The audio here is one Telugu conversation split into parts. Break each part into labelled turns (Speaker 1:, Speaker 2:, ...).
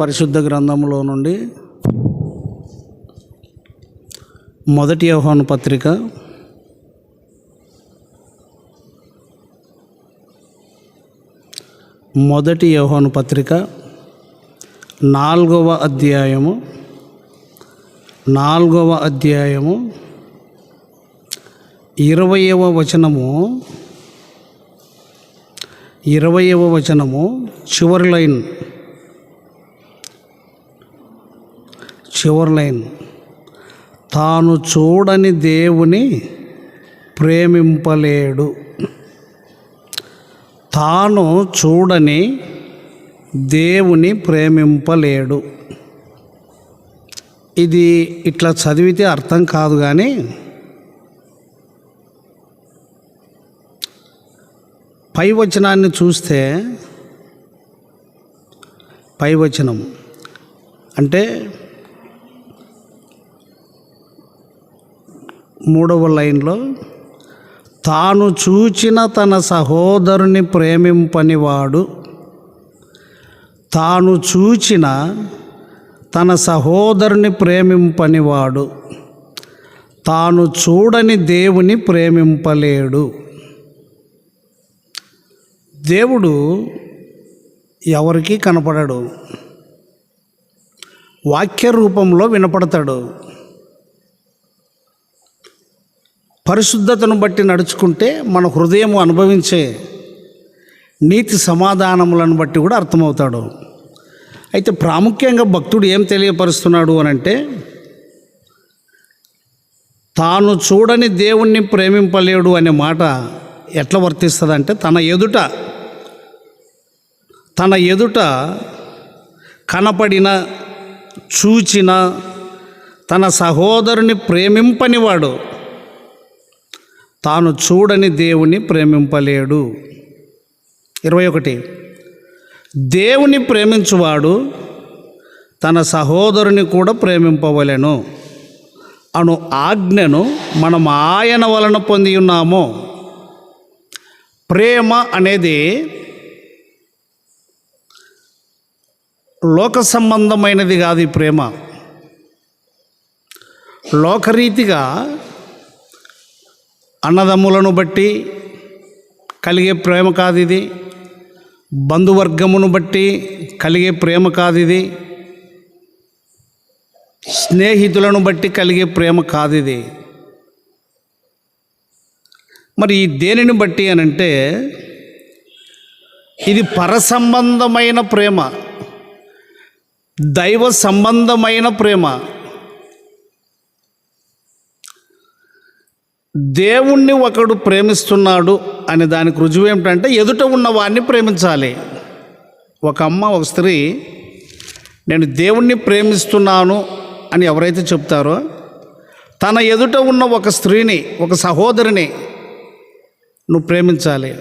Speaker 1: పరిశుద్ధ గ్రంథంలో నుండి మొదటి యోహాను పత్రిక మొదటి యోహాను పత్రిక నాలుగవ అధ్యాయము నాలుగవ అధ్యాయము ఇరవయవ వచనము ఇరవయవ వచనము చివరి లైన్. చివరి లైన్. తాను చూడని దేవుని ప్రేమింపలేడు. తాను చూడని దేవుని ప్రేమింపలేడు. ఇది ఇట్లా చదివితే అర్థం కాదు కానీ పై వచనాన్ని చూస్తే పై వచనం అంటే మూడవ లైన్లో తాను చూచిన తన సహోదరుని ప్రేమింపనివాడు తాను చూచిన తన సహోదరుని ప్రేమింపనివాడు తాను చూడని దేవుని ప్రేమింపలేడు. దేవుడు ఎవరికీ కనపడడు. వాక్య రూపంలో వినపడతాడు. పరిశుద్ధతను బట్టి నడుచుకుంటే మన హృదయం అనుభవించే నీతి సమాధానములను బట్టి కూడా అర్థమవుతాడు. అయితే ప్రాముఖ్యంగా భక్తుడు ఏం తెలియపరుస్తున్నాడు అని అంటే తాను చూడని దేవుణ్ణి ప్రేమింపలేడు అనే మాట ఎట్లా వర్తిస్తుందంటే తన ఎదుట తన ఎదుట కనపడిన చూచిన తన సహోదరుని ప్రేమింపనివాడు తాను చూడని దేవుని ప్రేమింపలేడు. ఇరవై ఒకటి. దేవుని ప్రేమించువాడు తన సహోదరుని కూడా ప్రేమింపవలెను. అను ఆజ్ఞను మనం ఆయన వలన పొంది ఉన్నాము ప్రేమ అనేది లోక సంబంధమైనది కాదు ఈ ప్రేమ. లోకరీతిగా అన్నదమ్ములను బట్టి కలిగే ప్రేమ కాదు ఇది. బంధువర్గమును బట్టి కలిగే ప్రేమ కాదు ఇది. స్నేహితులను బట్టి కలిగే ప్రేమ కాదు ఇది. మరి దేనిని బట్టి అని అంటే ఇది పరసంబంధమైన ప్రేమ దైవ సంబంధమైన ప్రేమ. దేవుణ్ణి ఒకడు ప్రేమిస్తున్నాడు అనే దానికి రుజువు ఏమిటంటే ఎదుట ఉన్న వాడిని ప్రేమించాలి. ఒక అమ్మ ఒక స్త్రీ నేను దేవుణ్ణి ప్రేమిస్తున్నాను అని ఎవరైతే చెప్తారో తన ఎదుట ఉన్న ఒక స్త్రీని ఒక సహోదరిని నువ్వు ప్రేమించాలి.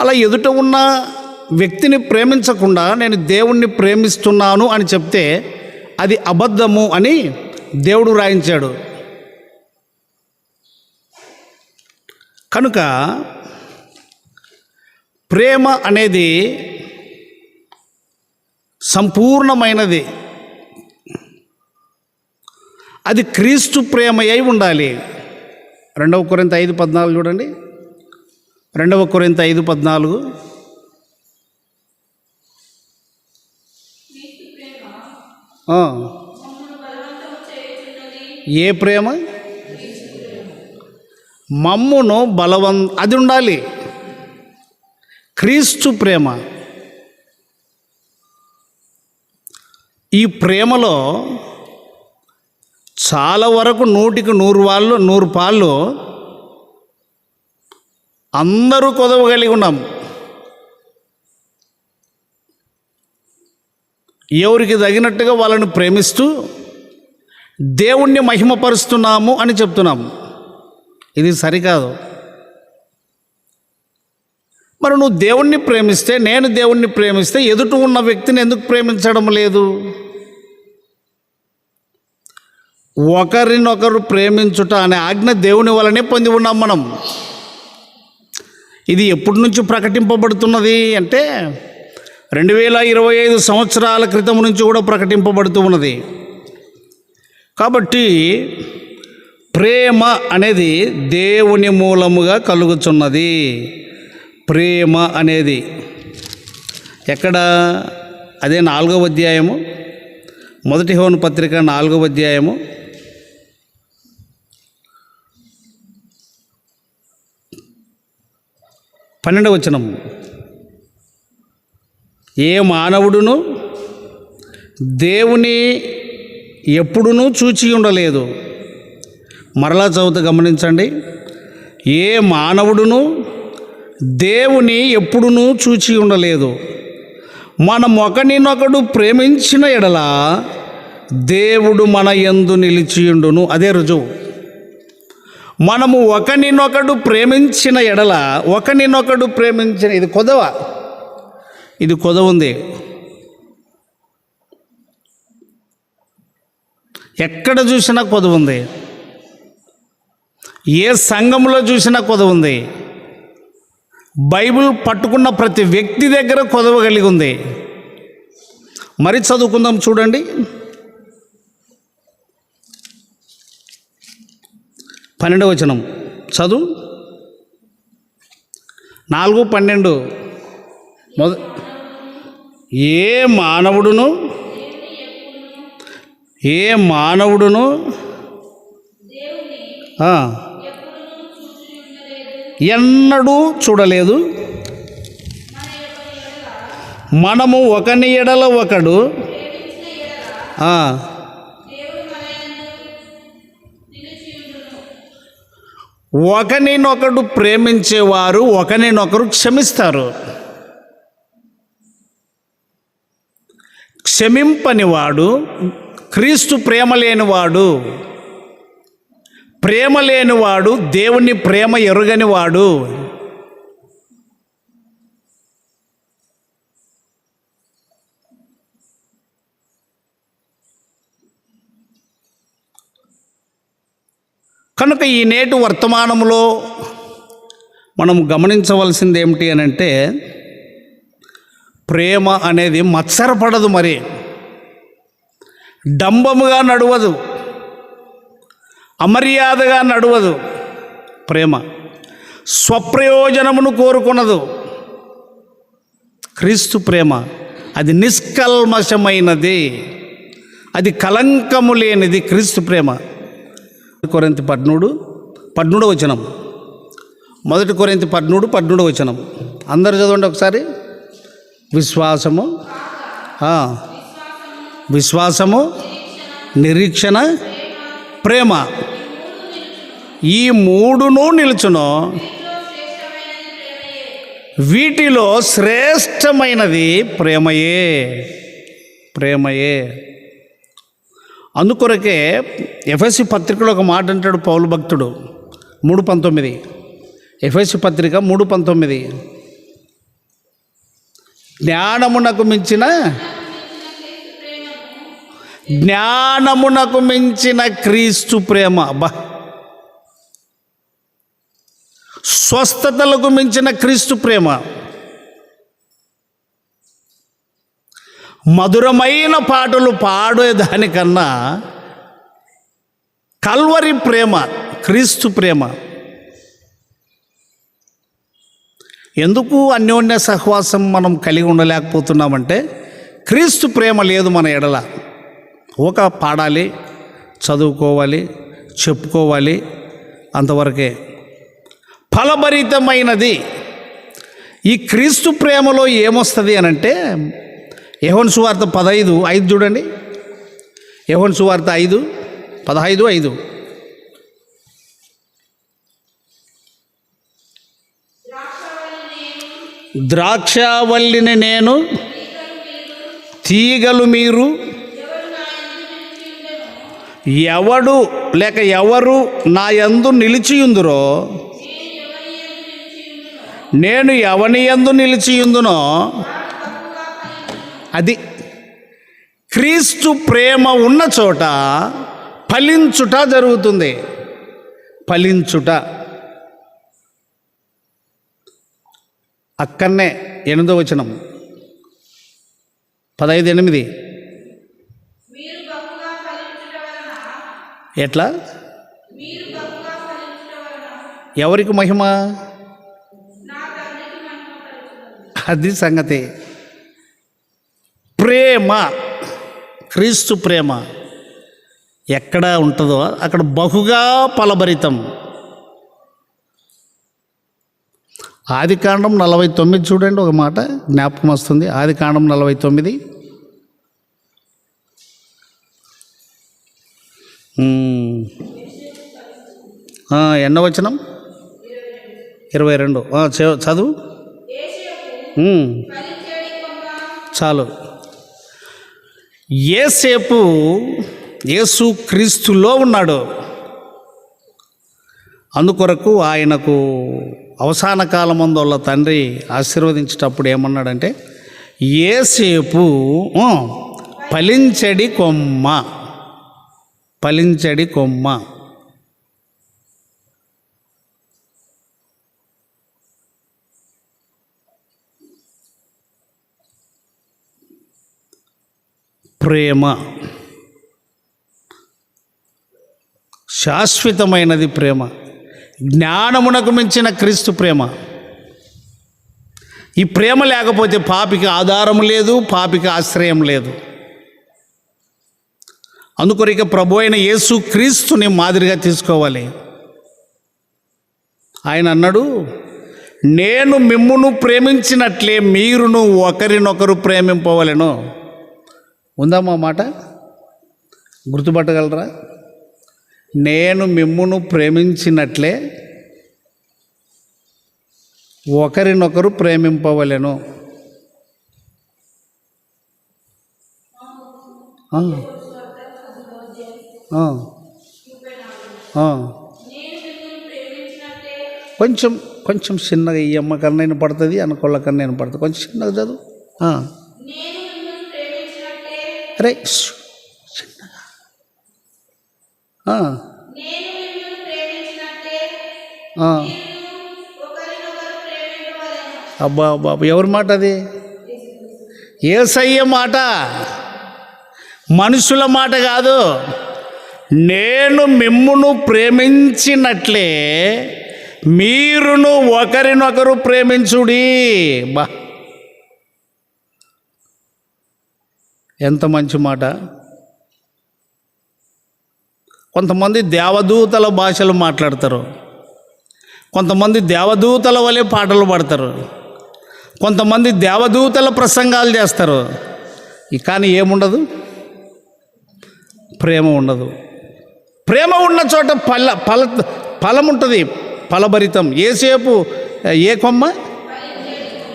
Speaker 1: అలా ఎదుట ఉన్న వ్యక్తిని ప్రేమించకుండా నేను దేవుణ్ణి ప్రేమిస్తున్నాను అని చెప్తే అది అబద్ధము అని దేవుడు రాయించాడు. కనుక ప్రేమ అనేది సంపూర్ణమైనది. అది క్రీస్తు ప్రేమ అయి ఉండాలి. రెండవ కొరింత ఐదు పద్నాలుగు చూడండి. రెండవ కొరింత ఐదు పద్నాలుగు. ఏ ప్రేమ? మమ్మును బలవం అది ఉండాలి. క్రీస్తు ప్రేమ. ఈ ప్రేమలో చాలా వరకు నూటికి నూరు వాళ్ళు నూరు పాళ్ళు అందరూ కొదవగలిగి ఉన్నాం. ఎవరికి తగినట్టుగా వాళ్ళని ప్రేమిస్తూ దేవుణ్ణి మహిమపరుస్తున్నాము అని చెప్తున్నాము. ఇది సరికాదు. మరి నువ్వు దేవుణ్ణి ప్రేమిస్తే నేను దేవుణ్ణి ప్రేమిస్తే ఎదుట ఉన్న వ్యక్తిని ఎందుకు ప్రేమించడం లేదు? ఒకరినొకరు ప్రేమించుట అనే ఆజ్ఞ దేవుని వలనే పొంది ఉన్నాం మనం. ఇది ఎప్పటి నుంచి ప్రకటింపబడుతున్నది అంటే రెండు వేల ఇరవై ఐదు సంవత్సరాల క్రితం నుంచి కూడా ప్రకటింపబడుతూ ఉన్నది. కాబట్టి ప్రేమ అనేది దేవుని మూలముగా కలుగుచున్నది. ప్రేమ అనేది ఎక్కడ? అదే నాలుగవ అధ్యాయము. మొదటి హోన్ పత్రిక నాలుగవ అధ్యాయము. పన్నెండవ వచనం ఏ మానవుడును దేవుని ఎప్పుడునూ చూచి ఉండలేదు మరలా చదువుతూ గమనించండి. ఏ మానవుడును దేవుని ఎప్పుడునూ చూచి ఉండలేదు. మనం ఒకనినొకడు ప్రేమించిన ఎడల దేవుడు మన ఎందు నిలిచియుండును. అదే రుజువు. మనము ఒకనినొకడు ప్రేమించిన ఎడల ఒకరినొకడు ప్రేమించిన ఇది కొదవ. ఇది కొదవ ఉంది. ఎక్కడ చూసినా కొదవ ఉంది. ఏ సంఘంలో చూసినా కొదవ ఉంది. బైబిల్ పట్టుకున్న ప్రతి వ్యక్తి దగ్గర కొదవ కలిగి ఉంది. మరి చదువుకుందాం చూడండి. పన్నెండవ వచనం. చదువు. నాలుగు పన్నెండు. మొద ఏ మానవుడును? ఏ మానవుడును? ఆ, ఎన్నడూ చూడలేదు. మనము ఒకని ఎడల ఒకడు. ఒకనినొకడు ప్రేమించేవారు ఒకరినొకరు క్షమిస్తారు. క్షమింపనివాడు క్రీస్తు ప్రేమ లేనివాడు. ప్రేమ లేనివాడు దేవుని ప్రేమ ఎరుగని వాడు కనుక ఈ నేటి వర్తమానంలో మనం గమనించవలసింది ఏమిటి అని అంటే ప్రేమ అనేది మత్సరపడదు మరి. డంబముగా నడవదు. అమర్యాదగా నడవదు. ప్రేమ. స్వప్రయోజనమును కోరుకున్నదు క్రీస్తు ప్రేమ. అది నిష్కల్మషమైనది. అది కలంకము లేనిది క్రీస్తు ప్రేమ. కొరింత పద్నూడు పద్నూడు వచనం. మొదటి కొరింత పద్నూడు పద్నూడు వచనం. అందరు చదవండి ఒకసారి. విశ్వాసము. విశ్వాసము నిరీక్షణ ప్రేమ. ఈ మూడును నిలుచును. వీటిలో శ్రేష్టమైనది ప్రేమయే. ప్రేమయే. అందుకొరకే ఎఫ్ఎస్సి పత్రికలో ఒక మాట అంటాడు పౌలు భక్తుడు. మూడు పంతొమ్మిది. ఎఫ్ఎస్సి పత్రిక మూడు పంతొమ్మిది. జ్ఞానమునకు మించిన జ్ఞానమునకు మించిన క్రీస్తు ప్రేమ. బా స్వస్థతలకు మించిన క్రీస్తు ప్రేమ. మధురమైన పాటలు పాడేదానికన్నా కల్వరి ప్రేమ క్రీస్తు ప్రేమ. ఎందుకు అన్యోన్య సహవాసం మనం కలిగి ఉండలేకపోతున్నామంటే క్రీస్తు ప్రేమ లేదు మన ఎడల. ఒక పాడాలి చదువుకోవాలి చెప్పుకోవాలి అంతవరకే. ఫలభరితమైనది. ఈ క్రీస్తు ప్రేమలో ఏమొస్తుంది అని అంటే యహోన్ సువార్త పదహైదు ఐదు చూడండి. యహోన్ సువార్త ఐదు పదహైదు ఐదు. ద్రాక్షవల్లిని నేను తీగలు మీరు ఎవడు లేక ఎవరు నా యందు నిలిచియుందురో నేను ఎవని యందు నిలిచియుందునో అది క్రీస్తు ప్రేమ ఉన్న చోట ఫలించుట జరుగుతుంది. ఫలించుట. అక్కడనే ఎనిమిదో వచనం. పదహైదు ఎనిమిది. ఎట్లా? ఎవరికి మహిమ? అది సంగతి. ప్రేమ క్రీస్తు ప్రేమ ఎక్కడ ఉంటుందో అక్కడ బహుగా ఫలభరితం ఆది కాండం నలభై తొమ్మిది చూడండి ఒక మాట జ్ఞాపకం వస్తుంది. ఆది కాండం నలభై తొమ్మిది. ఉమ్. ఎన్నో వచనం? ఇరవై రెండు. చదువు? చాలు. ఏసేపు యేసు క్రీస్తులో ఉన్నాడు. అందుకొరకు ఆయనకు అవసాన కాలం వాళ్ళ తండ్రి ఆశీర్వదించేటప్పుడు ఏమన్నాడంటే ఏసేపు పలించడి ఫలించడి కొమ్మ. ఫలించడి కొమ్మ. ప్రేమ శాశ్వతమైనది ప్రేమ. జ్ఞానమునకు మించిన క్రీస్తు ప్రేమ. ఈ ప్రేమ లేకపోతే పాపికి ఆధారం లేదు పాపికి ఆశ్రయం లేదు. అందుకొరిక ప్రభు అయిన యేసు క్రీస్తుని మాదిరిగా తీసుకోవాలి. ఆయన అన్నాడు నేను మిమ్మును ప్రేమించినట్లే మీరును ఒకరినొకరు ప్రేమింపవలను. ఉందమ్మా మాట? గుర్తుపట్టగలరా? నేను మిమ్మును ప్రేమించినట్లే ఒకరినొకరు ప్రేమింపవలెను. కొంచెం కొంచెం చిన్నగా ఈ అమ్మ కన్నా వినపడుతుంది అనుకోళ్ళ కన్నా కొంచెం చిన్నగా చదువు. అరే చిన్నగా అబ్బా అబ్బా అబ్బా. ఎవరి మాట అది? ఏసయ్య మాట. మనుషుల మాట కాదు. నేను మిమ్మును ప్రేమించినట్లే మీరును ఒకరినొకరు ప్రేమించుడి. బా. ఎంత మంచి మాట. కొంతమంది దేవదూతల భాషలు మాట్లాడతారు. కొంతమంది దేవదూతల వలె పాటలు పాడతారు. కొంతమంది దేవదూతల ప్రసంగాలు చేస్తారు. కానీ ఏముండదు? ప్రేమ ఉండదు. ప్రేమ ఉన్న చోట పల్ల ఫల ఫలం ఉంటుంది. ఫలభరితం. ఏసేపు ఏ కొమ్మ?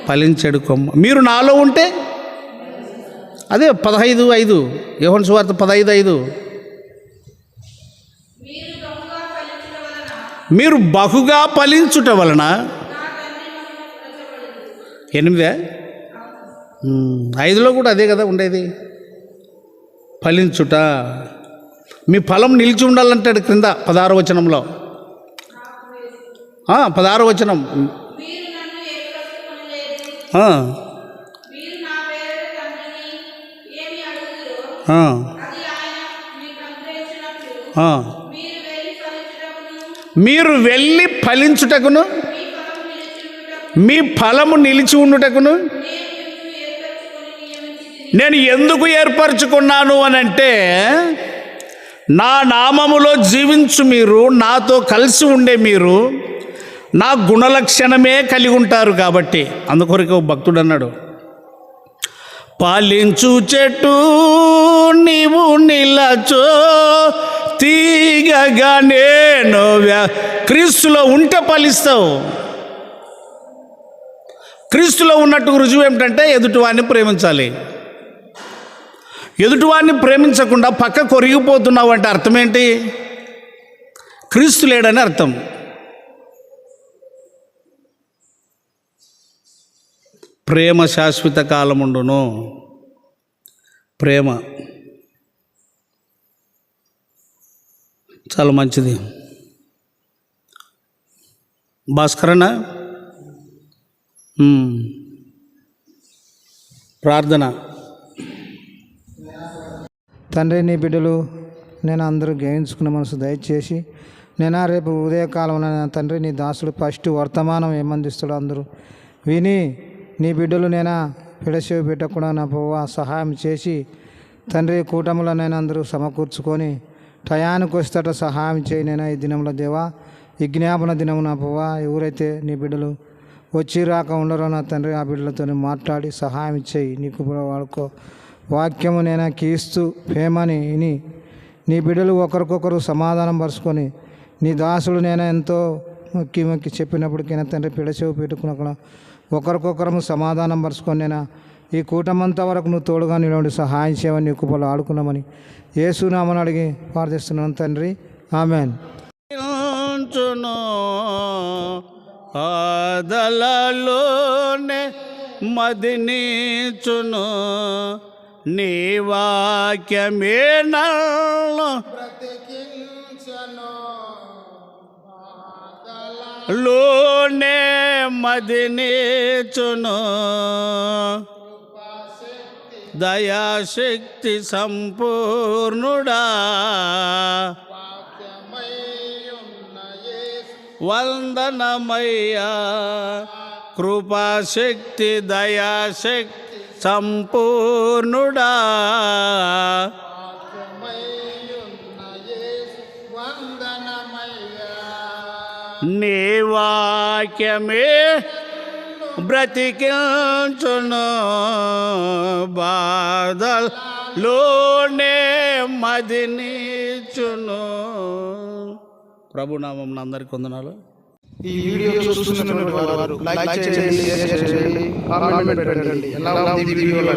Speaker 1: ఫలించడు కొమ్మ. మీరు నాలో ఉంటే అదే పదహైదు ఐదు యోహన్ సువార్త పదహైదు ఐదు. మీరు బహుగా ఫలించుట వలన ఎనిమిదే? ఐదులో కూడా అదే కదా ఉండేది. ఫలించుట. మీ ఫలం నిలిచి ఉండాలంటాడు క్రింద పదహారు వచనంలో. పదహారు వచనం ఆ, ఆ, ఆ. మీరు వెళ్ళి ఫలించుటకును మీ ఫలము నిలిచి ఉండుటకును నేను ఎందుకు ఏర్పరచుకున్నాను అని అంటే నా నామములో జీవించు మీరు నాతో కలిసి ఉండే మీరు నా గుణలక్షణమే కలిగి ఉంటారు కాబట్టి. అందుకొరకు భక్తుడు అన్నాడు పాలించు చెట్టు నీవు నిలచో. తీగగా నేను క్రీస్తులో ఉంటే ఫలిస్తావు. క్రీస్తులో ఉన్నట్టు రుజువు ఏమిటంటే ఎదుటివాడిని ప్రేమించాలి. ఎదుటివాడిని ప్రేమించకుండా పక్క కొరిగిపోతున్నావు అంటే అర్థం ఏంటి? క్రీస్తు లేడని అర్థం. ప్రేమ శాశ్వత కాలముండును. ప్రేమ. చాలా మంచిది. భాస్కరణ ప్రార్థన.
Speaker 2: తండ్రి నీ బిడ్డలు నేను అందరూ గ్రహించుకున్న మనసు దయచేసి నేను రేపు ఉదయకాలంలో నా తండ్రి నీ దాసుడు ఫస్ట్ వర్తమానం ఏమందిస్తాడో అందరూ విని నీ బిడ్డలు నేనా? పిడసేవి పెట్టకుండా నా పువ్వ సహాయం చేసి తండ్రి కూటములో అందరూ సమకూర్చుకొని టయానికి వస్తట సహాయం చేయి ఈ దినంలో దేవా? ఈ జ్ఞాపన దినము నా పువ్వ ఎవరైతే నీ బిడ్డలు వచ్చి రాక ఉండరో నా తండ్రి ఆ బిడ్డలతో మాట్లాడి సహాయం చేయి. నీకు వాడుకో. వాక్యము నేను కీస్తూ ప్రేమని విని నీ బిడ్డలు ఒకరికొకరు సమాధానం పరుచుకొని నీ దాసుడు నేను ఎంతో మొక్కి మొక్కి చెప్పినప్పటికైనా తండ్రి పిడచెవి పెట్టుకున్న ఒకరికొకరము సమాధానం పరుచుకొనేనా ఈ కూటమంతా వరకు నువ్వు తోడుగా నిలబడి సహాయం చేయమని నీ కుప్పలు ఆడుకున్నామని ఏసునామని అడిగి ప్రార్థిస్తున్నాను తండ్రి. ఆమెన్.
Speaker 1: ఆదలలోనే మదినీచును నీ వాక్యమే నన్ను లోనే మదినీచును. దయాశక్తి సంపూర్ణుడా. వందనమయ్యా. కృపాశక్తి దయాశక్తి సంపూర్ణుడా. వాక్యమే బ్రతికించును. బాధలోనే మదినీచును. ప్రభునామం అందరికి వందనాలు.
Speaker 3: ఈ వీడియో చూస్తున్నటువంటి వారు లైక్ చేయండి షేర్ చేయండి కామెంట్ పెట్టండి. ఎలా ఉంది ఈ వీడియో?